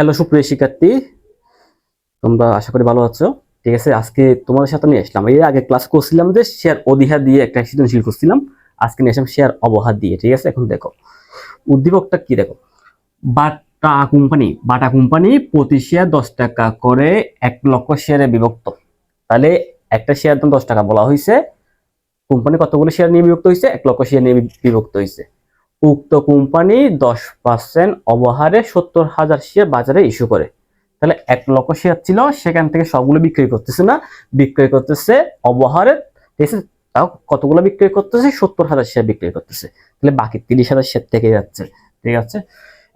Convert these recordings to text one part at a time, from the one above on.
Hello সুপ্রিয় শিক্ষার্থী, তোমরা আশা করি ভালো আছো। ঠিক আছে, আজকে তোমাদের সাথে নিয়ে আসলাম। এর আগে ক্লাস করছিলাম যে শেয়ার অধিহার দিয়ে একটা সৃজনশীল করছিলাম। আজকে নিয়ে আসলাম শেয়ার অবহার দিয়ে। ঠিক আছে, এখন দেখো, উদ্দীপকটা কি দেখো? বাটা কোম্পানি বাটা কোম্পানি প্রতি শেয়ার দশ টাকা করে এক লক্ষ শেয়ারে বিভক্ত। তাহলে একটা শেয়ার দাম দশ টাকা বলা হয়েছে, কোম্পানি কতগুলো শেয়ার নিয়ে বিভক্ত হয়েছে? এক লক্ষ শেয়ার নিয়ে বিভক্ত হয়েছে। উক্ত কোম্পানি দশ পার্সেন্ট অবহারে সত্তর হাজার শেয়ার বাজারে ইস্যু করে। তাহলে এক লক্ষ শেয়ার ছিল, সেখান থেকে সবগুলো বিক্রি করতেছে না। বিক্রয় করতেছে অবহারে তাও কতগুলো বিক্রি করতেছে? সত্তর হাজার শেয়ার বিক্রি করতেছে। তাহলে বাকি তিরিশ হাজার শেয়ার থেকে যাচ্ছে, ঠিক আছে?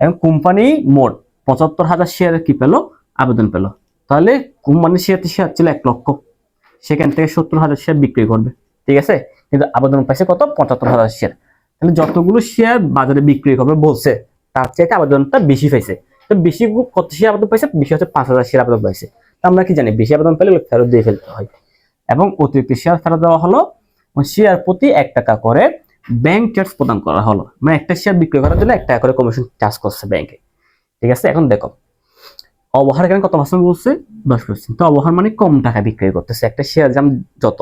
এবং কোম্পানি মোট পঁচাত্তর হাজার শেয়ার কি পেল? আবেদন পেল। তাহলে কোম্পানির শেয়ার শেয়ার ছিল এক লক্ষ। সেখান থেকে সত্তর হাজার শেয়ার বিক্রি করবে, ঠিক আছে? কিন্তু আবেদন পাইছে কত? পঁচাত্তর হাজার শেয়ার তাহলে যতগুলো শেয়ার বাজারে বিক্রি করবে বলছে, তার চাইতে আবেদনটা বেশি পাইছে। তো বেশি কত শেয়ার আবেদন পাইছে? বেশি হচ্ছে পাঁচ হাজার শেয়ার আবেদন পাইছে। তো আমরা কি জানি, বেশি আবেদন পেলে ফেরত দিয়ে ফেলতে হয়। এবং অতিরিক্ত শেয়ার ফেরত দেওয়া হলো শেয়ার প্রতি এক টাকা করে ব্যাংক চার্জ প্রদান করা হলো। মানে একটা শেয়ার বিক্রি করার জন্য এক টাকা করে কমিশন চার্জ করছে ব্যাংকে ঠিক আছে, এখন দেখো। অবহার এখানে কত পার্সেন্ট বলছে? দশ পার্সেন্ট তো অবহার মানে কম টাকায় বিক্রি করতেছে। একটা শেয়ার দাম যত,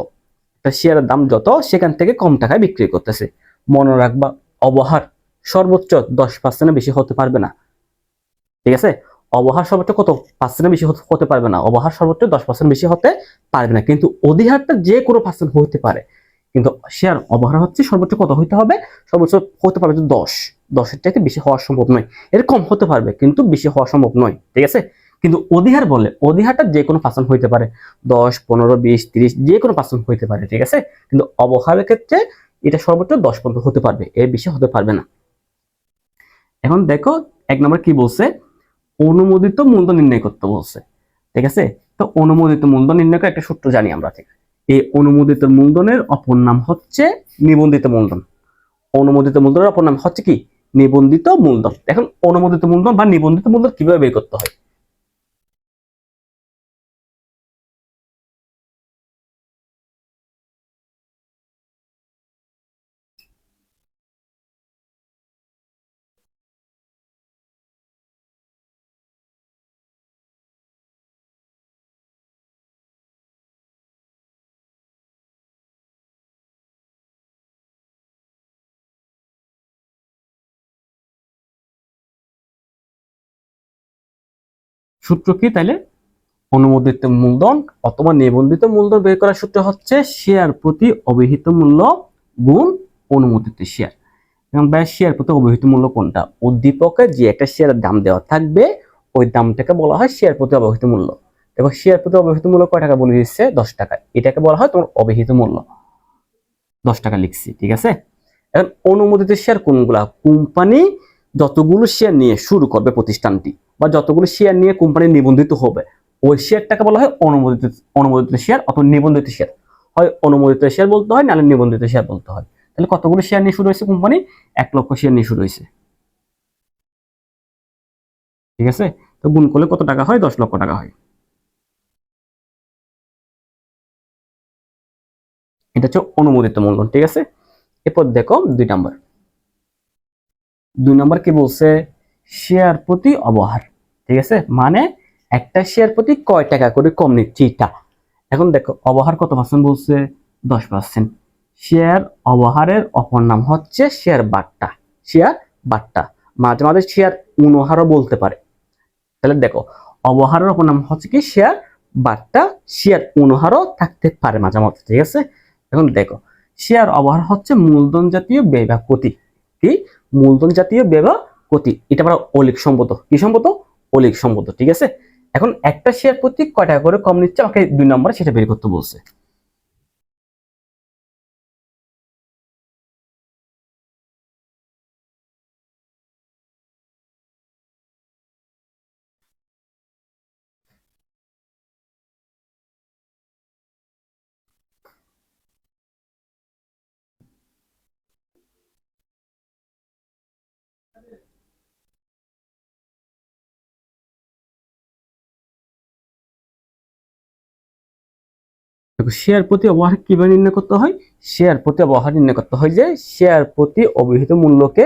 একটা শেয়ারের দাম যত, সেখান থেকে কম টাকায় বিক্রি করতেছে। মনে রাখবা, অবহার সর্বোচ্চ দশ পার্সেন্টের বেশি হতে পারবে না। ঠিক আছে? অবহার সর্বোচ্চ কত পার্সেন্টের বেশি হতে- পারবে না? অবহার সর্বোচ্চ দশ পার্সেন্ট বেশি হতে পারবে না। কিন্তু অধিহারটা যে কোনো পার্সেন্ট হতে পারে। কিন্তু শেয়ার অবহার হচ্ছে সর্বোচ্চ কত হতে হবে? সর্বোচ্চ হতে পারবে দশ। দশের চাইতে বেশি হওয়া সম্ভব নয়। এর কম হতে পারবে, কিন্তু বেশি হওয়া সম্ভব নয়। ঠিক আছে? কিন্তু অধিহার বলে, অধিহারটা যে কোনো পার্সেন্ট হইতে পারে। দশ, পনেরো, বিশ, তিরিশ, যে কোনো পার্সেন্ট হইতে পারে। ঠিক আছে? কিন্তু অবহারের ক্ষেত্রে এটা সর্বোচ্চ দশ পর্যন্ত হতে পারবে, এর বেশি হতে পারবে না। এখন দেখো, এক নম্বর কি বলছে? অনুমোদিত মূলধন নির্ণয় করতে বলছে। ঠিক আছে? তো অনুমোদিত মূলধন নির্ণয় করার একটা সূত্র জানি আমরা ঠিক। এই অনুমোদিত মূলধনের অপর নাম হচ্ছে নিবন্ধিত মূলধন। অনুমোদিত মূলধনের অপর নাম হচ্ছে কি? নিবন্ধিত মূলধন। এখন অনুমোদিত মূলধন বা নিবন্ধিত মূলধন কীভাবে বের করতে হয়? সূত্র কি তাহলে অনুমোদিত মূলধন অথবা নিবন্ধিত মূলধন বের করার সূত্র হচ্ছে শেয়ার প্রতি অভিহিত মূল্য গুণ অনুমোদিত শেয়ার শেয়ার প্রতি অভিহিত মূল্য কোনটা? উদ্দীপকে যে একটা শেয়ারের দাম দেওয়া থাকবে, ওই দামটাকে বলা হয় শেয়ার প্রতি অবহিত মূল্য। এবং শেয়ার প্রতি অবহিত মূল্য কয় টাকা বলে দিচ্ছে দশ টাকা। এটাকে বলা হয় তোমার অবহিত মূল্য। দশ টাকা লিখছি, ঠিক আছে? এখন অনুমোদিত শেয়ার কোনগুলা? কোম্পানি যতগুলো শেয়ার নিয়ে শুরু করবে প্রতিষ্ঠানটি। বা যতগুলো শেয়ার নিয়ে কোম্পানি নিবন্ধিত হবে, ওই শেয়ারটাকে বলা হয় অনুমোদিত অনুমোদিত শেয়ার অথবা নিবন্ধিত শেয়ার হয় অনুমোদিত শেয়ার বলতে হয়, নাহলে নিবন্ধিত শেয়ার বলতে হয়। তাহলে কতগুলো শেয়ার নিয়ে শুরু হয়েছে কোম্পানি এক লক্ষ শেয়ার নিয়ে শুরু হয়েছে। ঠিক আছে? তো গুণ করলে কত টাকা হয়? দশ লক্ষ টাকা হয়। এটা হচ্ছে অনুমোদিত মূলধন, ঠিক আছে? এরপর দেখো দুই নাম্বার। দুই নাম্বার কি বলছে? শেয়ার প্রতি অবহার। ঠিক আছে? মানে একটা শেয়ার প্রতি কয় টাকা করে কম নিচ্ছে এটা? এখন দেখো, অবহার কত পার্সেন্ট বলছে? দশ পার্সেন্ট শেয়ার অবহারের অপর নাম হচ্ছে শেয়ার বাট্টা শেয়ার বাট্টা মাঝে মাঝে শেয়ার উনহারও বলতে পারে। তাহলে দেখো, অবহারের অপর নাম হচ্ছে কি? শেয়ার বাট্টা শেয়ার উনহারও থাকতে পারে মাঝে মাঝে ঠিক আছে? এখন দেখো শেয়ার অবহার হচ্ছে মূলধন জাতীয় ব্যয় বা ক্ষতি। কি? মূলধন জাতীয় ব্যয় বা ক্ষতি। এটা আমরা অলিক সম্পদ। কি সম্পদ? অলিক সম্পদ, ঠিক আছে? এখন একটা শেয়ার প্রতি কয় টাকা করে কম নিচ্ছে? আমাকে দুই নম্বরে সেটা বের করতে বলছে। দেখো শেয়ার প্রতি অবহার কীভাবে নির্ণয় করতে হয়? শেয়ার প্রতি অবহার নির্ণয় করতে হয় যে শেয়ার প্রতি অভিহিত মূল্যকে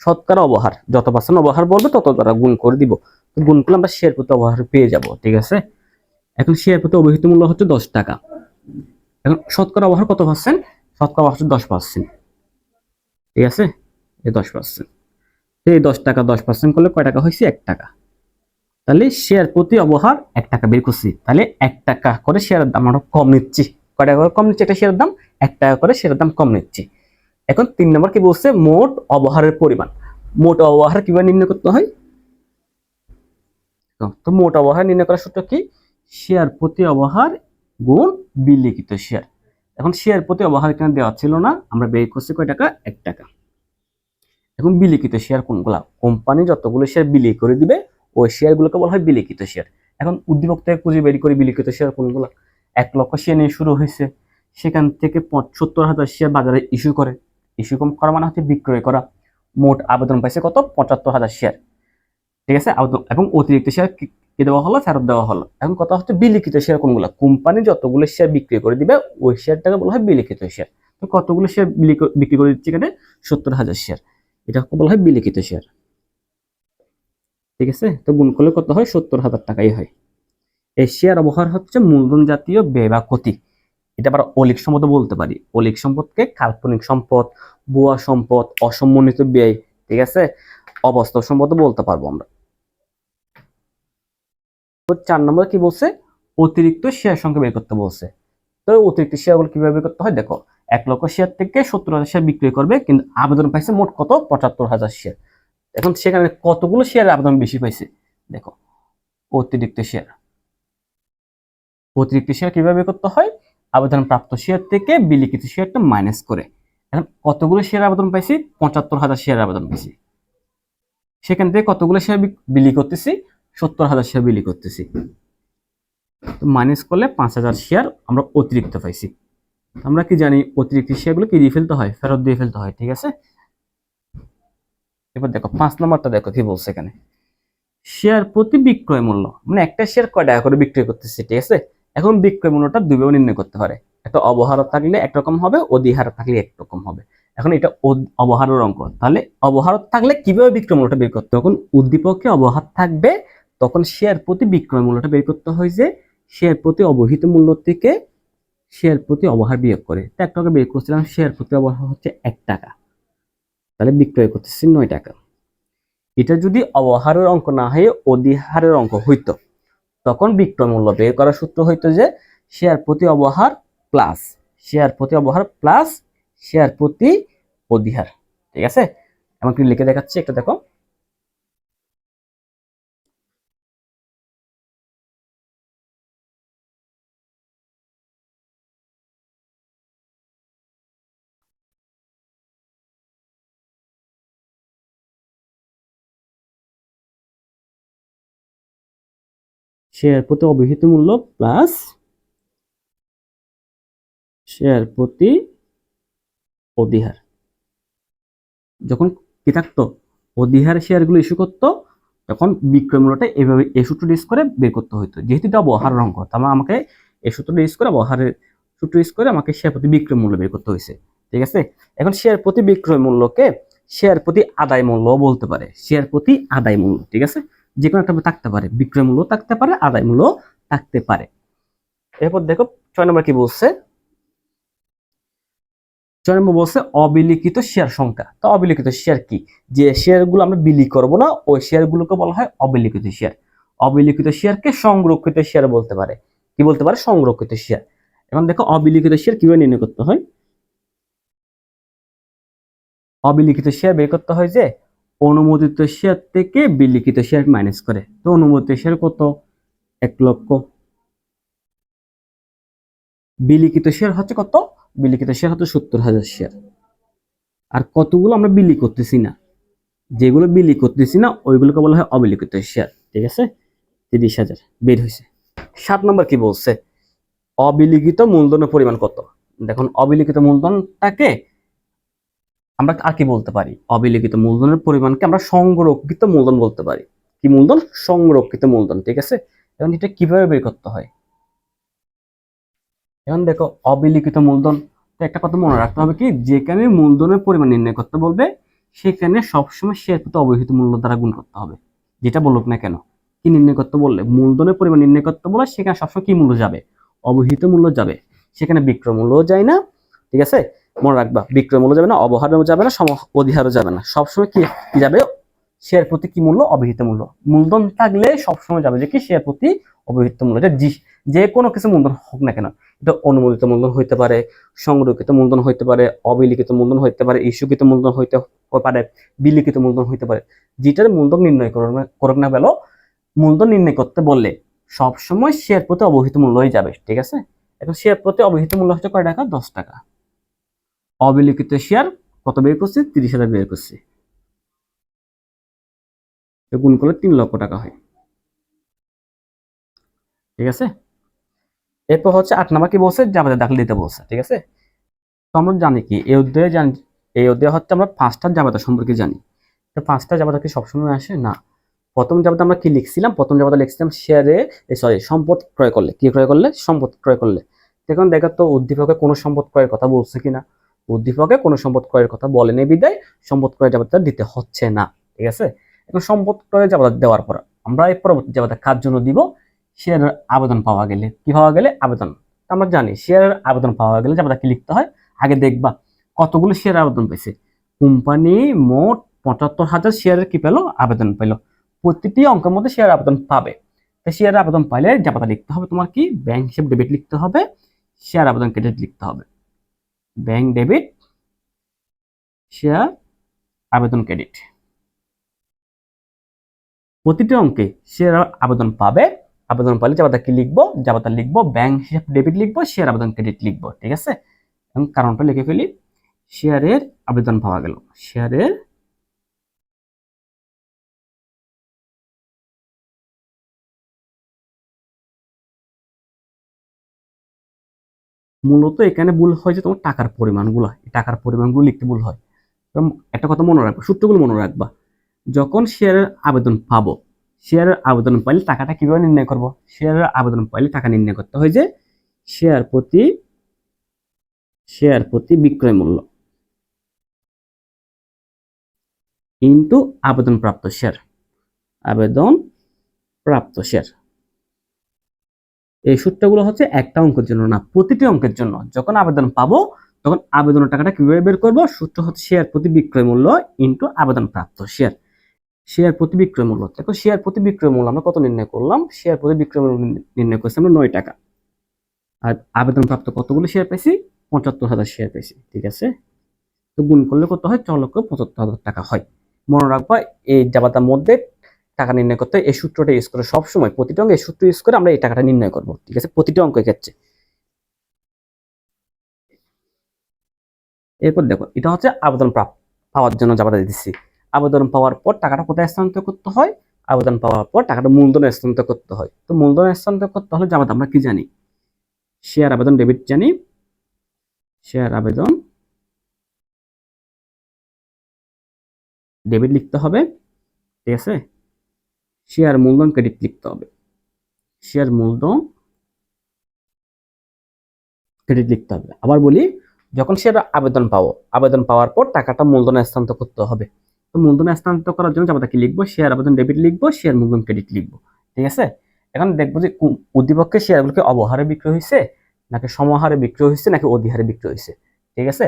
শতকরা অবহার, যত পার্সেন্ট অবহার বলবে তত দ্বারা গুণ করে দিব। তো গুণ করলে আমরা শেয়ার প্রতি অবহার পেয়ে যাব, ঠিক আছে? এখন শেয়ার প্রতি অবহিত মূল্য হচ্ছে দশ টাকা। এখন শতকরা অবহার কত পার্সেন্ট শতকরা অবহার হচ্ছে দশ পার্সেন্ট ঠিক আছে? এই দশ পার্সেন্ট এই দশ টাকা দশ পার্সেন্ট করলে কয় টাকা হয়েছে? এক টাকা। তাহলে শেয়ার প্রতি অবহার এক টাকা বের করছি। তাহলে এক টাকা করে শেয়ারের দাম আমরা কম নিচ্ছি। কয় টাকা করে কম নিচ্ছি? একটা শেয়ারের দাম এক টাকা করে শেয়ারের দাম কম নিচ্ছি। এখন তিন নম্বর কি বলছে? মোট অবহারের পরিমাণ। মোট অবহার কীভাবে নির্ণয় করতে হয়? তো মোট অবহার নির্ণয় করার সূত্র কি? শেয়ার প্রতি অবহার গুণ বিলিখিত শেয়ার এখন শেয়ার প্রতি অবহার এখানে দেওয়া ছিল না। আমরা বের করছি কয় টাকা? এক টাকা। এখন বিলিখিত শেয়ার কোনগুলা? কোম্পানি যতগুলো শেয়ার বিলি করে দিবে ওই শেয়ারগুলোকে বলা হয় বিলিখিত শেয়ার এখন উদ্দীপক থেকে খুঁজে বের করে বিলিখিত শেয়ার কোনগুলো। এক লক্ষ শেয়ার নিয়ে শুরু হয়েছে। সেখান থেকে সত্তর হাজার শেয়ার বাজারে ইস্যু করে। ইস্যু কম করা মানে হচ্ছে বিক্রয় করা। মোট আবেদন পাইছে কত? পঁচাত্তর হাজার শেয়ার ঠিক আছে? আবেদন এবং অতিরিক্ত শেয়ার কি কি দেওয়া হলো? ফেরত দেওয়া হলো। এখন কথা হচ্ছে বিলিখিত শেয়ার কোনগুলো? কোম্পানি যতগুলো শেয়ার বিক্রি করে দিবে, ওই শেয়ারটাকে বলা হয় বিলিখিত শেয়ার তো কতগুলো শেয়ার বিক্রি করে দিচ্ছে এখানে? সত্তর হাজার শেয়ার এটা বলা হয় বিলিখিত শেয়ার ঠিক আছে? তো গুণ করলে কত হয়? সত্তর হাজার টাকাই হয়। এই শেয়ার অবহার হচ্ছে মূলধন জাতীয় ব্যয় বা ক্ষতি। এটা আবার অলিক সম্পদ বলতে পারি। অলিক সম্পদকে কাল্পনিক সম্পদ বুয়া সম্পদ, অসম্মানিত ব্যয়, ঠিক আছে? অবাস্তব সম্পদ বলতে পারব আমরা। চার নম্বর কি বলছে? অতিরিক্ত শেয়ার সংখ্যা বের করতে বলছে। তো অতিরিক্ত শেয়ারগুলো কীভাবে বের করতে হয়? দেখো, এক লক্ষ শেয়ার থেকে সত্তর হাজার শেয়ার বিক্রি করবে, কিন্তু আবেদন পাইছে মোট কত? পঁচাত্তর হাজার শেয়ার এখন সেখানে কতগুলো শেয়ার আবেদন বেশি পাইছে? দেখো, অতিরিক্ত শেয়ার। অতিরিক্ত শেয়ার কীভাবে করতে হয়? আবেদন প্রাপ্ত শেয়ার থেকে বিলিখিত শেয়ারটা মাইনাস করে। এখন কতগুলো শেয়ার আবেদন পাইছি? পঁচাত্তর হাজার শেয়ার আবেদন পাইছি। সেখান থেকে কতগুলো শেয়ার বিলি করতেছি? সত্তর হাজার শেয়ার বিলি করতেছি। তো মাইনাস করলে পাঁচ হাজার শেয়ার আমরা অতিরিক্ত পাইছি। আমরা কি জানি অতিরিক্ত শেয়ারগুলো কি দিয়ে ফেলতে হয়? ফেরত দিয়ে ফেলতে হয়, ঠিক আছে? এবার দেখো, পাঁচ নম্বরটা দেখো, কি বলছে এখানে? শেয়ার প্রতি বিক্রয় মূল্য মানে একটা শেয়ার কয় টাকা করে বিক্রয় করতেছে, ঠিক আছে? এখন বিক্রয় মূল্যটা দুইভাবে নির্ণয় করতে পারে, একটা অবহার থাকলে একরকম হবে, অধিহার থাকলে একরকম হবে। এখন এটা অবহারের অঙ্ক, তাহলে অবহার থাকলে কীভাবে বিক্রয় মূল্যটা বের করতে তখন উদ্দীপকে অবহার থাকবে, তখন শেয়ার প্রতি বিক্রয় মূল্যটা বের করতে হয় যে, শেয়ার প্রতি অবহিত মূল্য থেকে শেয়ার প্রতি অবহার বিয়োগ করে। তো এক টাকা বের করছিলাম, শেয়ার প্রতি অবহার হচ্ছে এক টাকা। তাহলে বিক্রয় করতেছি নয় টাকা। এটা যদি অবহারের অঙ্ক না হয়ে, অধিহারের অঙ্ক হইতো, তখন বিক্রয় মূল্য বের করার সূত্র হইতো যে শেয়ার প্রতি অবহার প্লাস শেয়ার প্রতি অবহার প্লাস শেয়ার প্রতি অধিহার। ঠিক আছে? আমাকে লিখে দেখাচ্ছি, একটা দেখো। শেয়ার প্রতি অবহিত মূল্য প্লাস শেয়ার প্রতি অধিহার। যখন কি থাকতো অধিহার শেয়ারগুলো ইস্যু করতো, তখন বিক্রয় মূল্যটা এভাবে এই সূত্রটা ইউজ করে বের করতে হতো যেহেতু এটা অবহারের অঙ্ক, তার আমাকে এ সূত্রটা ইউজ করে, অবহারের সূত্র ইউজ করে আমাকে শেয়ার প্রতি বিক্রয় মূল্য বের করতে হয়েছে ঠিক আছে? এখন শেয়ার প্রতি বিক্রয় মূল্যকে শেয়ার প্রতি আদায় মূল্য বলতে পারে। শেয়ার প্রতি আদায় মূল্য, ঠিক আছে? যে কোনো একটা থাকতে পারে। বিক্রয় মূল্য থাকতে পারে, আদায় মূল্য থাকতে পারে। এরপর দেখো, ছয় নম্বর কি বলছে? ছয় নম্বর বলছে অবিলিখিত শেয়ার সংখ্যা। তো অবিলিখিত শেয়ার কি? যে শেয়ারগুলো আমরা বিলি করব না, ওই শেয়ারগুলোকে বলা হয় অবিলিখিত শেয়ার অবিলিখিত শেয়ারকে সংরক্ষিত শেয়ার বলতে পারে। কি বলতে পারে? সংরক্ষিত শেয়ার এখন দেখো, অবিলিখিত শেয়ার কীভাবে নির্ণয় করতে হয়? অবিলিখিত শেয়ার বের করতে হয় যে অনুমোদিত শেয়ার থেকে বিলিখিত শেয়ার মাইনাস করে। তো অনুমোদিত শেয়ার কত? এক লক্ষ। বিলিখিত শেয়ার হচ্ছে কত? বিলিখিত শেয়ার হচ্ছে সত্তর হাজার শেয়ার আর কতগুলো আমরা বিলি করতেছি না? যেগুলো বিলি করতেছি না, ওইগুলোকে বলা হয় অবিলিখিত শেয়ার ঠিক আছে? তিরিশ হাজার। বের হয়েছে সাত নম্বর কি বলছে? অবিলিখিত মূলধনের পরিমাণ কত? দেখুন, অবিলিখিত মূলধনটাকে আমরা আর কি বলতে পারি? অবিলিখিত মূলধনের পরিমাণকে আমরা সংরক্ষিত মূলধন বলতে পারি। কি মূলধন? সংরক্ষিত মূলধন, ঠিক আছে? এখন এটা কীভাবে বের করতে হয়? এখন দেখো, অবিলিখিত মূলধন একটা কথা মনে রাখতে হবে কি? যেখানে মূলধনের পরিমাণ নির্ণয় করতে বলবে, সেখানে সবসময় শেয়ার প্রতি অবহিত মূল্য দ্বারা গুণ করতে হবে। যেটা বলুক না কেন? কি নির্ণয় করতে বললে? মূলধনের পরিমাণ নির্ণয় করতে বলে সেখানে সবসময় কি মূল্য যাবে? অবহিত মূল্য যাবে। সেখানে বিক্রয় মূল্যও যায় না, ঠিক আছে? মনে রাখবা বিক্রয় মূল্য যাবে না অবহারও যাবে না, সম অধিহারও যাবে না। সবসময় কি কি যাবে? শেয়ার প্রতি কি মূল্য? অবহিত মূল্য। মূলধন থাকলে সবসময় যাবে যে কি? শেয়ার প্রতি অবহিত মূল্য। যে কোনো কিছু মূলধন হোক না কেন, এটা অনুমোদিত মূলধন হইতে পারে, সংরক্ষিত মূলধন হইতে পারে, অবিলিখিত মূলধন হইতে পারে, ইস্যুকৃত মূলধন হইতে পারে, বিলিখিত মূলধন হইতে পারে। যেটার মূলধন নির্ণয় করুক না পেল মূলধন নির্ণয় করতে বললে সবসময় শেয়ার প্রতি অবহিত মূল্যই যাবে, ঠিক আছে? এখন শেয়ার প্রতি অবহিত মূল্য হচ্ছে কয় টাকা? দশ টাকা। অবিলিখিত শেয়ার কত বের করছে? তিরিশ হাজার বের করছে। গুণ করলে তিন লক্ষ টাকা হয়। ঠিক আছে? এরপর হচ্ছে আট নাম্বার কি বলছে? জামাতে দাখিল দিতে বলছে। ঠিক আছে? তো আমরা জানি কি? এই অধ্যায়ে জানি, এই অধ্যায়ে হচ্ছে আমরা পাঁচটা জামাতা সম্পর্কে জানি। তো পাঁচটা জামাতা কি সবসময় আসে? না। প্রথম জামাতে আমরা কি লিখছিলাম? প্রথম জামাতে লিখছিলাম শেয়ারে সরি, সম্পদ ক্রয় করলে। কি ক্রয় করলে? সম্পদ ক্রয় করলে। দেখুন দেখা তো উদ্দীপকে কোনো সম্পদ ক্রয়ের কথা বলছে কিনা? উদ্দীপকে কোনো সম্পদ ক্রয়ের কথা বলেনি বিদায়, সম্পদ ক্রয় জামাতা দিতে হচ্ছে না, ঠিক আছে? এখন সম্পদ ক্রয় জামাতা দেওয়ার পর আমরা এই পরবর্তী জামাতা কার জন্য দিব? শেয়ারের আবেদন পাওয়া গেলে। কি পাওয়া গেলে? আবেদন। আমরা জানি শেয়ারের আবেদন পাওয়া গেলে জামাতা কি লিখতে হয়? আগে দেখবা, কতগুলো শেয়ার আবেদন পেয়েছে? কোম্পানি মোট পঁচাত্তর হাজার শেয়ারের কি পেল? আবেদন পেল। প্রতিটি অঙ্কের মধ্যে শেয়ার আবেদন পাবে। তো শেয়ার আবেদন পাইলে জামাতা লিখতে হবে তোমার কি? ব্যাংক হিসেব ডেবিট লিখতে হবে শেয়ার আবেদন ক্রেডিট লিখতে হবে। ব্যাংক ডেবিট শেয়ার আবেদন ক্রেডিট প্রতিটি অঙ্কে শেয়ার আবেদন পাবে, আবেদন পাইলে জামাতা কি লিখব? জামাতা লিখব ব্যাংক হিসাব ডেবিট লিখব শেয়ার আবেদন ক্রেডিট লিখব, ঠিক আছে? এবং কারণটা লিখে ফেলি শেয়ারের আবেদন পাওয়া গেল শেয়ারের মূলত এখানে ভুল হয় যে তোমার টাকার পরিমাণগুলো এই টাকার পরিমাণগুলো লিখতে ভুল হয়। একটা কথা মনে রাখবা, সূত্রগুলো মনে রাখবা। যখন শেয়ারের আবেদন পাবো শেয়ারের আবেদন পাইলে টাকাটা কীভাবে নির্ণয় করব? শেয়ারের আবেদন পাইলে টাকা নির্ণয় করতে হয় যে শেয়ার প্রতি শেয়ার প্রতি বিক্রয় মূল্য ইন্টু আবেদন প্রাপ্ত শেয়ার আবেদন প্রাপ্ত শেয়ার এই সূত্রগুলো হচ্ছে একটা অঙ্কের জন্য না, প্রতিটি অঙ্কের জন্য। যখন আবেদন পাবো, তখন আবেদনের টাকাটা কীভাবে বের করব? সূত্র হচ্ছে শেয়ার প্রতি বিক্রয় মূল্য ইন্টু আবেদন প্রাপ্ত শেয়ার শেয়ার প্রতি বিক্রয় মূল্য। দেখো শেয়ার প্রতি বিক্রয় মূল্য আমরা কত নির্ণয় করলাম? শেয়ার প্রতি বিক্রয় মূল্য নির্ণয় করছি আমরা নয় টাকা। আর আবেদন প্রাপ্ত কতগুলো শেয়ার পেয়েছি পঁচাত্তর হাজার শেয়ার পেয়েছি ঠিক আছে? তো গুণ করলে কত হয়? ছ লক্ষ পঁচাত্তর হাজার টাকা হয়। মনে রাখবা, এই জাবাতার মধ্যে টাকা নির্ণয় করতে এই সূত্রটা ইউজ করে সবসময় প্রতিটা অঙ্কে, এই সূত্র ইউজ করে আমরা এই টাকাটা নির্ণয় করব, ঠিক আছে? প্রতিটা অঙ্কের ক্ষেত্রে। এরপর দেখো, এটা হচ্ছে আবেদন পাওয়ার জন্য জাবাতা দিচ্ছি আবেদন পাওয়ার পর টাকাটা কোথায় স্থানান্তর করতে হয়? আবেদন পাওয়ার পর টাকাটা মূলধনে স্থানান্তর করতে হয়। তো মূলধনে স্থানান্তর করতে হলে জামাত আমরা কি জানি? শেয়ার আবেদন ডেবিট জানি। শেয়ার আবেদন ডেবিট লিখতে হবে, ঠিক আছে? শেয়ার মূলধন ক্রেডিট লিখতে হবে। শেয়ার মূলধন ক্রেডিট লিখতে হবে। আবার বলি, যখন শেয়ার আবেদন পাবো, আবেদন পাওয়ার পর টাকাটা মূলধনে স্থানান্তর করতে হবে। তো মূলধনে স্থানান্তর করার জন্য আমরা কি লিখব? শেয়ার আবেদন ডেবিট লিখব, শেয়ার মূলধন ক্রেডিট লিখব। ঠিক আছে? এখন দেখব যে উদ্দীপকের শেয়ারগুলোকে অবহারে বিক্রয় হয়েছে নাকি সমহারে বিক্রয় হয়েছে নাকি অধিহারে বিক্রয় হয়েছে ঠিক আছে?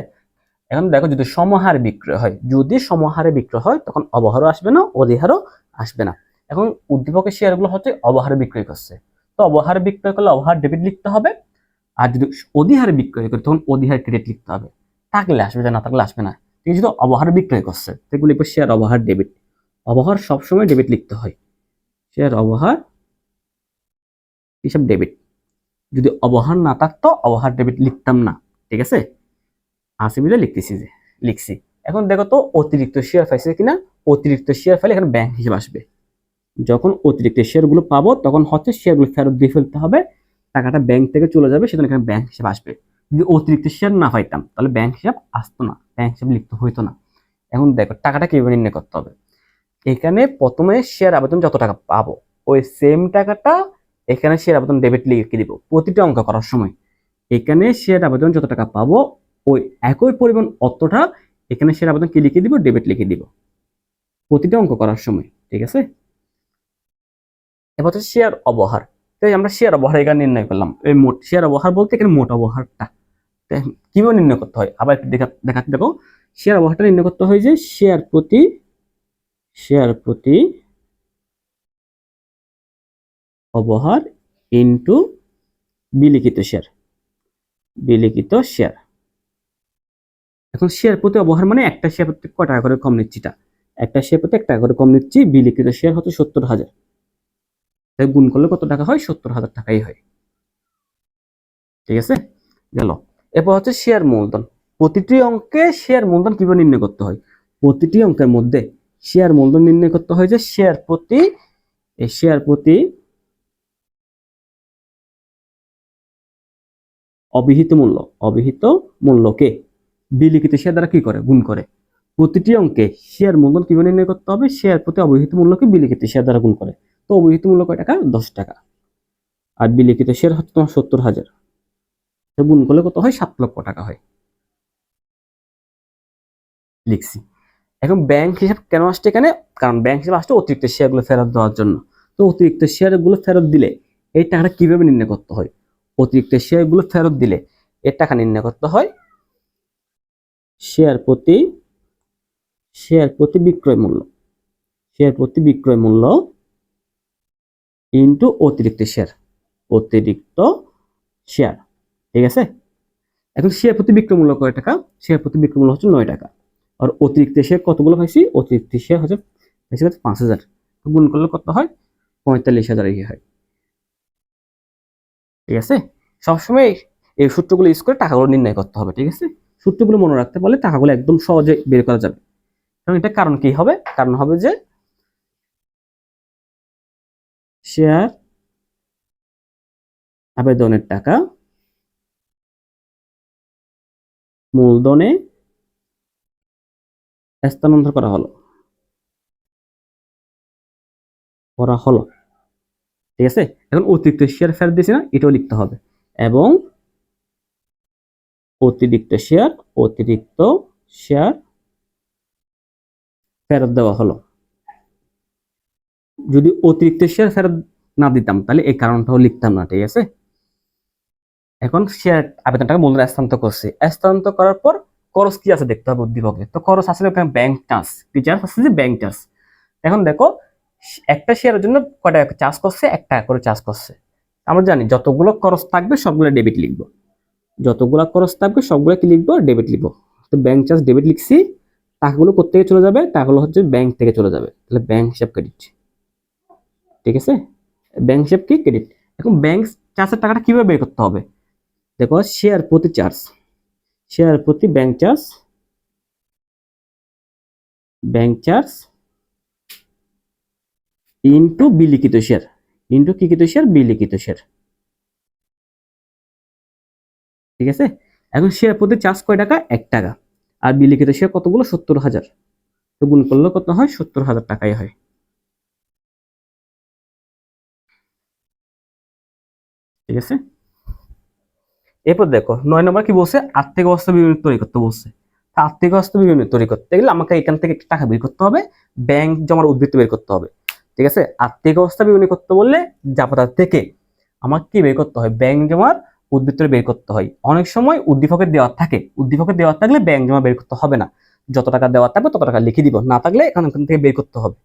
এখন দেখো, যদি সমহারে বিক্রয় হয়, যদি সমহারে বিক্রয় হয়, তখন অবহারও আসবে না, অধিহারও আসবে না। এখন উদ্দীপকের শেয়ারগুলো হচ্ছে অবহারে বিক্রয় করছে। তো অবহারে বিক্রয় করলে অবহার ডেবিট লিখতে হবে, আর যদি অধিহারে বিক্রয় করে, তখন অধিহার ক্রেডিট লিখতে হবে। থাকলে আসবে না থাকলে আসবে না। ঠিক আছে তো অবহার বিক্রয় করছে সেগুলো লিখবে শেয়ার অবহার ডেবিট অবহার সবসময় ডেবিট লিখতে হয়। শেয়ার অবহার হিসাব ডেবিট যদি অবহার না থাকতো, অবহার ডেবিট লিখতাম না। ঠিক আছে? আসি বিলে লিখতেছি যে, লিখছি। এখন দেখো তো অতিরিক্ত শেয়ার পাইছে কিনা? অতিরিক্ত শেয়ার পাইলে এখানে ব্যাংক হিসেবে আসবে। যখন অতিরিক্ত শেয়ারগুলো পাবো, তখন হচ্ছে শেয়ারগুলো ফেরত দিয়ে ফেলতে হবে। টাকাটা ব্যাংক থেকে চলে যাবে সেখানে এখানে ব্যাংক হিসেবে আসবে। যদি অতিরিক্ত শেয়ার না পাইতাম, তাহলে ব্যাংক হিসাব আসতো না ব্যাংক হিসাব লিখতে হইতো না। এখন দেখো, টাকাটা কীভাবে নির্ণয় করতে হবে? এখানে প্রথমে শেয়ার আবেদন যত টাকা পাবো, ওই সেম টাকাটা এখানে শেয়ার আবেদন ডেবিট লিখে দিব, প্রতিটা অঙ্ক করার সময়। এখানে শেয়ার আবেদন যত টাকা পাবো, ওই একই পরিমাণ অতটা এখানে শেয়ার আবেদন কি লিখে দিব? ডেবিট লিখে দিব। প্রতিটা অঙ্ক করার সময়, ঠিক আছে? এবার হচ্ছে শেয়ার অবহার। তাই আমরা শেয়ার অবহার এখানে নির্ণয় করলাম। এই মোট শেয়ার অবহার বলতে এখানে মোট অবহারটা। কীভাবে নির্ণয় করতে হয়? আবার একটু দেখা দেখাতে দেখো শেয়ার অবহারটা নির্ণয় করতে হয় যে শেয়ার প্রতি শেয়ার প্রতি অবহার ইন্টু বিলিখিত শেয়ার বিলিখিত শেয়ার এখন শেয়ার প্রতি অবহার মানে একটা শেয়ার প্রতি ক টাকা করে কম নিচ্ছি টা? একটা শেয়ার প্রতি এক টাকা করে কম নিচ্ছি, বিলিখিত শেয়ার হচ্ছে সত্তর হাজার। তাই গুণ করলে কত টাকা হয়? সত্তর হাজার টাকাই হয়। ঠিক আছে? গেল। এরপর হচ্ছে শেয়ার মূলধন। প্রতিটি অঙ্কে শেয়ার মূলধন কীভাবে নির্ণয় করতে হয়? প্রতিটি অঙ্কের মধ্যে শেয়ার মূলধন নির্ণয় করতে হয় যে শেয়ার প্রতি, এই শেয়ার প্রতি অবিহিত মূল্য, অবিহিত মূল্যকে বিলিখিত শেয়ার দ্বারা কি করে? গুণ করে। প্রতিটি অঙ্কে শেয়ার মূলধন কীভাবে নির্ণয় করতে হবে? শেয়ার প্রতি অবহিত মূল্যকে বিলিখিত শেয়ার দ্বারা গুণ করে। তো অবহিত মূল্য কয় টাকা? দশ টাকা। আর বিলিখিত শেয়ার হচ্ছে তোমার সত্তর হাজার। গুণ করলে কত হয়? সাত লক্ষ টাকা হয়। লিখছি। এখন ব্যাংক হিসাব কেন আসছে এখানে? কারণ ব্যাংক হিসাবে আসছে অতিরিক্ত শেয়ারগুলো ফেরত দেওয়ার জন্য। তো অতিরিক্ত শেয়ারগুলো ফেরত দিলে এই টাকাটা কীভাবে নির্ণয় করতে হয়? অতিরিক্ত শেয়ারগুলো ফেরত দিলে এর টাকা নির্ণয় করতে হয় শেয়ার প্রতি শেয়ার প্রতি বিক্রয় মূল্য। শেয়ার প্রতি বিক্রয় মূল্য ইন্টু অতিরিক্ত শেয়ার অতিরিক্ত শেয়ার ঠিক আছে? এখন শেয়ার প্রতি বিক্রয় মূল্য কয় টাকা? শেয়ার প্রতি বিক্রয় মূল্য হচ্ছে নয় টাকা। আর অতিরিক্ত শেয়ার কতগুলো পাইছি অতিরিক্ত শেয়ার হচ্ছে পাঁচ হাজার। গুণ করলে কত হয়? পঁয়তাল্লিশ হাজার ইয়ে হয়। ঠিক আছে? সবসময় এই সূত্রগুলো ইউজ করে টাকাগুলো নির্ণয় করতে হবে, ঠিক আছে? সূত্রগুলো মনে রাখতে পারলে টাকাগুলো একদম সহজে বের করা যাবে। এবং এটা কারণ কি হবে? কারণ হবে যে শেয়ার, আবেদনের টাকা, মূলধনে স্থানান্তর করা হলো। করা হলো। ঠিক আছে? এখন অতিরিক্ত শেয়ার ফেরত দিয়েছি না, এটাও লিখতে হবে। এবং অতিরিক্ত শেয়ার অতিরিক্ত শেয়ার ফেরত দেওয়া হলো। যদি অতিরিক্ত শেয়ার ফেরত না দিতাম, তাহলে এই কারণটাও লিখতাম না, ঠিক আছে? এখন শেয়ার আবেদনটাকে মূলধন স্থানান্তর করছে। স্থানান্তর করার পর খরচ কি আছে দেখতে হবে উদ্দীপকে। তো খরচ আছে ব্যাংক চার্জ কি চার্জ আছে যে ব্যাংক চার্জ এখন দেখো, একটা শেয়ারের জন্য কটা চার্জ করছে? এক টাকা করে চার্জ করছে। আমরা জানি যতগুলো খরচ থাকবে সবগুলো ডেবিট লিখব। যতগুলো খরচ থাকবে সবগুলো কি লিখব? ডেবিট লিখব। তো ব্যাংক চার্জ ডেবিট লিখছি, টাকাগুলো কোথেকে চলে যাবে? টাকাগুলো হচ্ছে ব্যাংক থেকে চলে যাবে। তাহলে ব্যাংক হিসাব ক্রেডিট ঠিক আছে? ব্যাংক হিসাব কি ক্রেডিট এখন ব্যাংক চার্জের টাকাটা কীভাবে বের করতে হবে? দেখো শেয়ার প্রতি চার্জ শেয়ার প্রতি bank charge bank charge into বিলিখিত share into কি কিত শেয়ার বিলিখিত শেয়ার ঠিক আছে? এখন শেয়ার প্রতি চার্জ কয় টাকা? এক টাকা। আর বিলিখিত শেয়ার কতগুলো? সত্তর হাজার। তো গুণ করলে কত হয়? সত্তর হাজার টাকাই হয়। ঠিক আছে? এরপর দেখো, নয় নম্বর কি বলছে? আর্থিক অবস্থা বিবরণী তৈরি করতে বলছে। আর্থিক অবস্থা বিবরণী তৈরি করতে গেলে আমাকে এখান থেকে টাকা বের করতে হবে, ব্যাংক জমার উদ্বৃত্ত বের করতে হবে। ঠিক আছে? আর্থিক অবস্থা বিবরণী করতে বললে জাপাতা থেকে আমাকে কি বের করতে হয়? ব্যাংক জমার উদ্বৃত্ত বের করতে হয়। অনেক সময় উদ্দীপকের দেওয়া থাকে। উদ্দীপকের দেওয়া থাকলে ব্যাংক জমা বের করতে হবে না। যত টাকা দেওয়া থাকবে তত টাকা লিখে দিব। না থাকলে এখান এখান থেকে বের করতে হবে।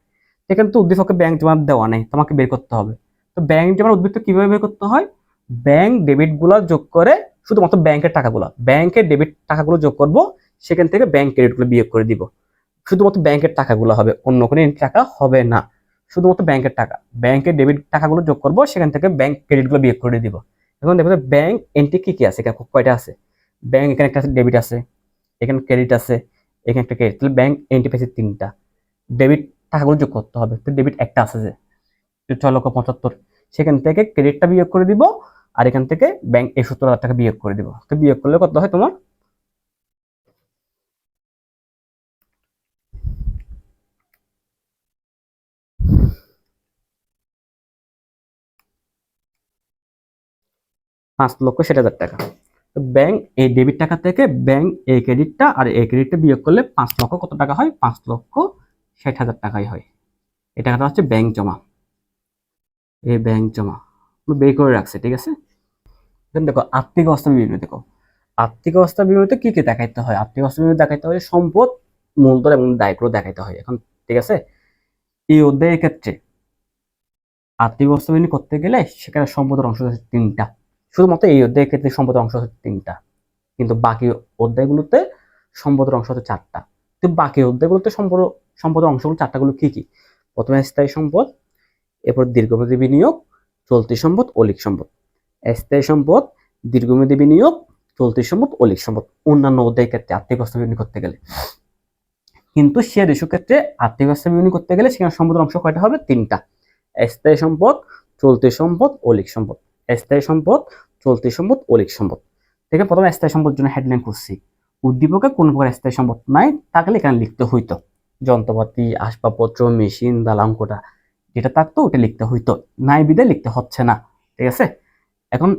এখানে তো উদ্দীপকে ব্যাংক জমা দেওয়া নেই, তোমাকে বের করতে হবে। তো ব্যাংক জমার উদ্বৃত্ত কীভাবে বের করতে হয়? ব্যাংক ডেবিটগুলো যোগ করে শুধুমাত্র ব্যাংকের টাকাগুলো। ব্যাংকের ডেবিট টাকাগুলো যোগ করব, সেখান থেকে ব্যাংক ক্রেডিটগুলো বিয়োগ করে দিব। শুধুমাত্র ব্যাংকের টাকাগুলো হবে, অন্য কোনো টাকা হবে না। শুধুমাত্র ব্যাংকের টাকা। ব্যাংকের ডেবিট টাকাগুলো যোগ করব, সেখান থেকে ব্যাংক ক্রেডিটগুলো বিয়োগ করে দিব। এখন দেখো ব্যাংক এন্ট্রি কি কি আছে? এখানে কয়টা আছে? ব্যাংক এখানে একটা ডেবিট আছে, এখানে ক্রেডিট আছে, এখানে একটা ক্রেডিট তাহলে ব্যাংক এন্ট্রি পেয়েছে তিনটা। ডেবিট টাকাগুলো যোগ করতে হবে। তো ডেবিট একটা আছে যে। ছয় লক্ষ পঁচাত্তর। সেখান থেকে ক্রেডিটটা বিয়োগ করে দিব, আর এখান থেকে ব্যাংক এই সত্তর হাজার টাকা বিয়োগ করে দিব। তো বিয়োগ করলে কত হয় তোমার? পাঁচ লক্ষ ষাট হাজার টাকা। তো ব্যাংক এই ডেবিট টাকা থেকে ব্যাংক এই ক্রেডিটটা আর এই ক্রেডিটটা বিয়োগ করলে পাঁচ লক্ষ কত টাকা হয়? পাঁচ লক্ষ ষাট হাজার টাকাই হয়। এই টাকাটা হচ্ছে ব্যাংক জমা। এই ব্যাংক জমা। বের করে রাখছে, ঠিক আছে? দেখো, আর্থিক অবস্থা বিবরণী দেখো। আর্থিক অবস্থা বিবরণীতে কি কি দেখাইতে হয়? আর্থিক অবস্থা বিবরণী দেখাইতে হয় সম্পদ, মূলধন এবং দায়গুলো দেখাইতে হয়। এখন, ঠিক আছে? এই অধ্যায়ের ক্ষেত্রে আর্থিক অবস্থা বিবরণী করতে গেলে সেখানে সম্পদের অংশ হচ্ছে তিনটা। শুধুমাত্র এই অধ্যায়ের ক্ষেত্রে সম্পদের অংশ হচ্ছে তিনটা। কিন্তু বাকি অধ্যায়গুলোতে সম্পদের অংশ হচ্ছে চারটা। তো বাকি অধ্যায়গুলোতে সম্পদ, সম্পদের অংশগুলো, চারটাগুলো কি কি? প্রথমে স্থায়ী সম্পদ এরপর দীর্ঘমেয়াদী বিনিয়োগ, চলতি সম্পদ, অলিক সম্পদ। স্থায়ী সম্পদ, দীর্ঘমেয়াদী বিনিয়োগ, চলতি সম্পদ, অলিক সম্পদ। অন্যান্য অধ্যায়ের ক্ষেত্রে আর্থিক বিবরণী করতে গেলে। কিন্তু শেয়ার ইস্যু ক্ষেত্রে আর্থিক বিবরণী করতে গেলে সেখানে সম্পদের অংশ কয়টা হবে? তিনটা। স্থায়ী সম্পদ, চলতি সম্পদ, অলিক সম্পদ। স্থায়ী সম্পদ, চলতি সম্পদ, অলিক সম্পদ। থেকে প্রথমে স্থায়ী সম্পদ জন্য হেডলাইন করছি উদ্দীপকে কোন প্রকার স্থায়ী সম্পদ নাই থাকলে এখানে লিখতে হইতো। যন্ত্রপাতি, আসবাবপত্র মেশিন দালাঙ্কটা যেটা থাকতো, ওটা লিখতে হইতো। নাই বিদে লিখতে হচ্ছে না, ঠিক আছে? এখন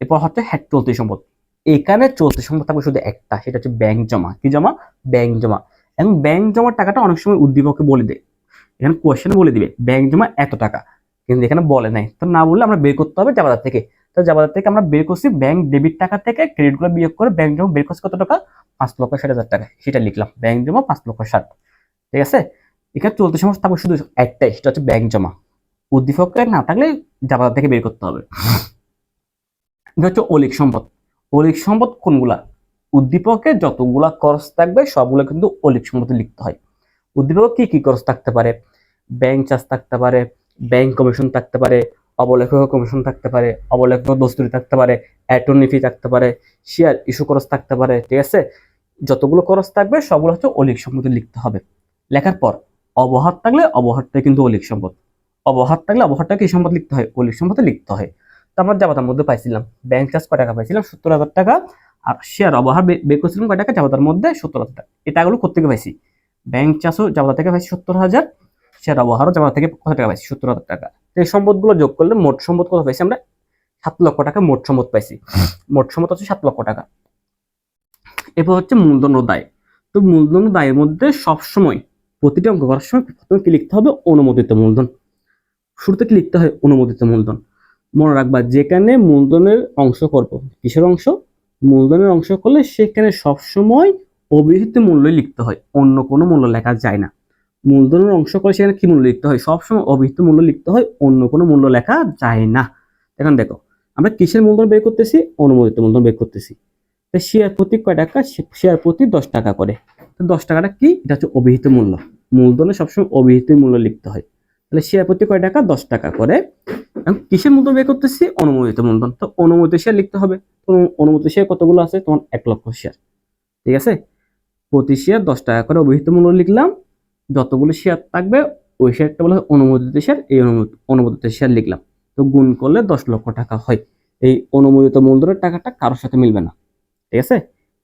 এরপর হচ্ছে হেড চলতি সম্পদ। এখানে চলতি সম্পদ থাকবে শুধু একটা, সেটা হচ্ছে ব্যাংক জমা। কি জমা? ব্যাংক জমা। এবং ব্যাংক জমার টাকাটা অনেক সময় উদ্দীপকে বলে দেয়। এখানে কোয়েশ্চেন বলে দিবে ব্যাংক জমা এত টাকা? কিন্তু এখানে বলে নাই। তো না বললে আমরা বের করতে হবে জাবাদার থেকে। তো জাবাদার থেকে আমরা বের করছি ব্যাংক ডেবিট টাকা থেকে ক্রেডিটগুলো বিয়োগ করে ব্যাংক জমা বের করছি কত টাকা? পাঁচ লক্ষ ষাট হাজার টাকা। সেটা লিখলাম ব্যাংক জমা পাঁচ লক্ষ ষাট ঠিক আছে? এখানে চলতি সমস্যা শুধু একটাই, সেটা হচ্ছে ব্যাংক জমা। উদ্দীপকে না থাকলে জাবাদার থেকে বের করতে হবে। হচ্ছে অলিক সম্পদ। অলিক সম্পদ কোনগুলা? উদ্দীপকে যতগুলা খরচ থাকবে, সবগুলো কিন্তু অলিক সম্পদে লিখতে হয়। উদ্দীপকে কি কি খরচ থাকতে পারে? ব্যাংক চার্জ থাকতে পারে ব্যাংক কমিশন থাকতে পারে অবলেখক কমিশন থাকতে পারে অবলেখক দস্তুরি থাকতে পারে অ্যাটর্নি ফি থাকতে পারে শেয়ার ইস্যু খরচ থাকতে পারে, ঠিক আছে? যতগুলো খরচ থাকবে, সবগুলো হচ্ছে অলিক সম্পদে লিখতে হবে। লেখার পর অবহার থাকলে অবহারটা কিন্তু অলিক সম্পদ। অবহার থাকলে অবহারটা কি সম্পদ লিখতে হয়, অলিক সম্পদে লিখতে হয়। তো আমরা জাবাতার মধ্যে পাইছিলাম। ব্যাংক চার্জ কয় টাকা পাইছিলাম? সত্তর হাজার টাকা। আর শেয়ার অবহার বের করছিলাম কয় টাকা? জাবাতার মধ্যে সত্তর হাজার টাকা। এই টাকাগুলো কোথেকে পাইছি? ব্যাংক চার্জও জাবাতা থেকে পাইছি সত্তর হাজার। শেয়ার অবহারও জাবাতা থেকে কত টাকা পাইছি? সত্তর হাজার টাকা। এই সম্পদগুলো যোগ করলে মোট সম্পদ কত পাইছি আমরা? সাত লক্ষ টাকা মোট সম্পদ পাইছি। মোট সম্পদ হচ্ছে সাত লক্ষ টাকা। এরপর হচ্ছে মূলধন ও দায়। তো মূলধন দায়ের মধ্যে সবসময় প্রতিটি অঙ্ক করার সময় প্রথমে কি লিখতে হবে? অনুমোদিত মূলধন। শুরুতে কি লিখতে হয়? অনুমোদিত মূলধন। মনে রাখবা, যেখানে মূলধনের অংশ করব। কিসের অংশ? মূলধনের অংশ করলে সেখানে সবসময় অভিহিত মূল্যই লিখতে হয়। অন্য কোনো মূল্য লেখা যায় না। মূলধনের অংশ করে সেখানে কি মূল্য লিখতে হয়? সবসময় অভিহিত মূল্য লিখতে হয়, অন্য কোনো মূল্য লেখা যায় না। এখন দেখো, আমরা কিসের মূলধন বের করতেছি? অনুমোদিত মূলধন বের করতেছি। শেয়ার প্রতি কয় টাকা? শেয়ার প্রতি দশ টাকা করে। দশ টাকাটা কি? এটা হচ্ছে অভিহিত মূল্য। মূলধনে সবসময় অভিহিত মূল্য লিখতে হয়। তাহলে শেয়ার প্রতি কয় টাকা? দশ টাকা করে। কিসের মূলধন বের করতেছি? অনুমোদিত মূলধন। তো অনুমোদিত শেয়ার লিখতে হবে। অনুমোদিত শেয়ার কতগুলো আছে? তোমার এক লক্ষ শেয়ার ঠিক আছে? প্রতি শেয়ার দশ টাকা করে অভিহিত মূল্য লিখলাম। যতগুলো শেয়ার থাকবে, ওই শেয়ারটা বলা অনুমোদিত শেয়ার এই অনুমোদিত শেয়ার লিখলাম। তো গুণ করলে দশ লক্ষ টাকা হয়। এই অনুমোদিত মূলধনের টাকাটা কারোর সাথে মিলবে না। ঠিক আছে?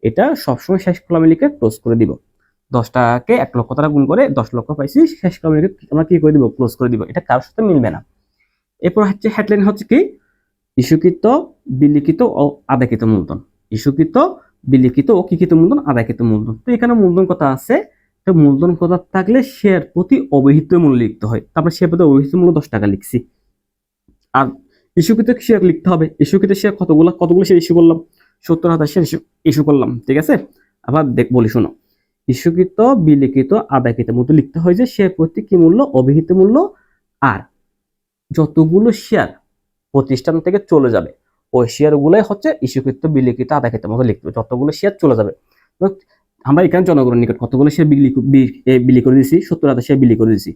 এটা সবসময় শেষ কলামে লিখে ক্লোজ করে দিব। দশ টাকাকে এক লক্ষ টাকা গুণ করে দশ লক্ষ পাইছি, শেষ কলামে লিখে আমরা কি করে দিব? ক্লোজ করে দিব। এটা কারোর সাথে মিলবে না। এরপর হচ্ছে হেডলাইন হচ্ছে কি? ইস্যুকৃত, বিলিখিত ও আদায়কৃত মূলধন। ইস্যুকৃত, বিলিখিত ও কিকৃত মূলধন, আদায়কৃত মূলধন। তো এখানে মূলধন কথা আছে। তো মূলধন কথা থাকলে শেয়ার প্রতি অবহিত মূল্য লিখতে হয়। তারপরে শেয়ার প্রতি অবহিত মূল্য দশ টাকা লিখছি। আর ইস্যুকৃত শেয়ার লিখতে হবে। ইস্যুকৃত শেয়ার কতগুলো? কতগুলো শেয়ার ইস্যু করলাম? সত্তর শেয়ার ইস্যু করলাম, ঠিক আছে? আবার দেখ বলি, শোনো। ইস্যুকৃত, বিলিখিত, আদায়কৃত মতো লিখতে হয় যে শেয়ার প্রতি কি মূল্য? অভিহিত মূল্য? আর যতগুলো শেয়ার প্রতিষ্ঠান থেকে চলে যাবে, ওই শেয়ারগুলোই হচ্ছে ইস্যুকৃত, বিলিখিত, আদায়কৃত মতো লিখতে হবে। যতগুলো শেয়ার চলে যাবে। আমরা এখানে জনগণের নিকট কতগুলো শেয়ার বিলি করে দিয়েছি? সত্তর হাজার শেয়ার বিলি করে দিয়েছি।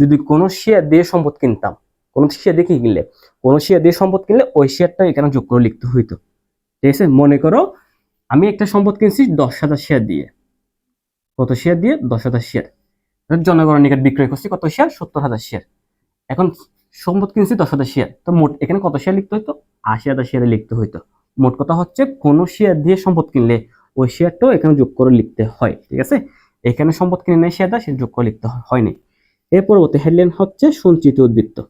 যদি কোনো শেয়ার দিয়ে সম্পদ কিনতাম, কোনো শেয়ার দিয়ে কিনলে? কোনো শেয়ার দিয়ে সম্পদ কিনলে ওই শেয়ারটা এখানে যোগ করে লিখতে হইতো। ঠিক আছে? মনে করো আমি একটা সম্পদ কিনছি দশ হাজার শেয়ার দিয়ে। কত শেয়ার দিয়ে? দশ হাজার শেয়ার জনগণের নিকট বিক্রয় করছি কত শেয়ার সত্তর হাজার শেয়ার এখন সম্পদ কিনছি দশ হাজার শেয়ার তো মোট এখানে কত শেয়ার লিখতে হইতো? আশি হাজার শেয়ারে লিখতে হইতো। মোট কথা হচ্ছে কোন শেয়ার দিয়ে সম্পদ কিনলে ওই শেয়ারটাও এখানে যোগ করে লিখতে হয়, ঠিক আছে? এখানে সম্পদ কিনে নেয় শেয়ারটা সেটা যোগ করে লিখতে হয়- হয়নি। এর পরবর্তী হেডলাইন হচ্ছে সঞ্চিত উদ্বৃত্ত।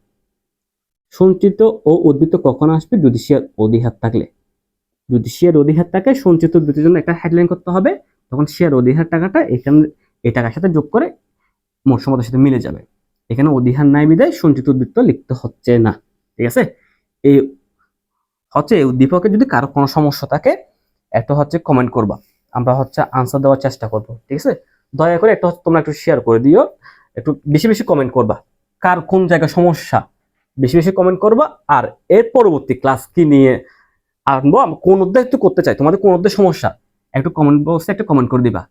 সঞ্চিত ও উদ্বৃত্ত কখন আসবে? যদি শেয়ার অধিহার থাকলে। যদি শেয়ার অধিহার থাকে সঞ্চিত উদ্বৃত্তের জন্য একটা হেডলাইন করতে হবে, তখন শেয়ার অধিহার টাকাটা এখানে, এই টাকার সাথে যোগ করে মোট সাথে মিলে যাবে। এখানে অধিহার নাই বিদায় সঞ্চিত উদ্বৃত্ত লিখতে হচ্ছে না, ঠিক আছে? এই হচ্ছে এই উদ্দীপকে যদি কারও কোনো সমস্যা থাকে, একটা হচ্ছে কমেন্ট করবা। আমরা হচ্ছে আনসার দেওয়ার চেষ্টা করব, ঠিক আছে? দয়া করে একটা হচ্ছে তোমরা একটু শেয়ার করে দিও, একটু বেশি বেশি কমেন্ট করবা। কার কোন জায়গায় সমস্যা, বেশি বেশি কমেন্ট করবা, আর এর পরবর্তী ক্লাস কি নিয়ে আনব কোন অধ্যায় একটু করতে চাই? তোমাদের কোন অধ্যায় সমস্যা? একটু কমেন্ট বক্সে একটু কমেন্ট করে দিবা।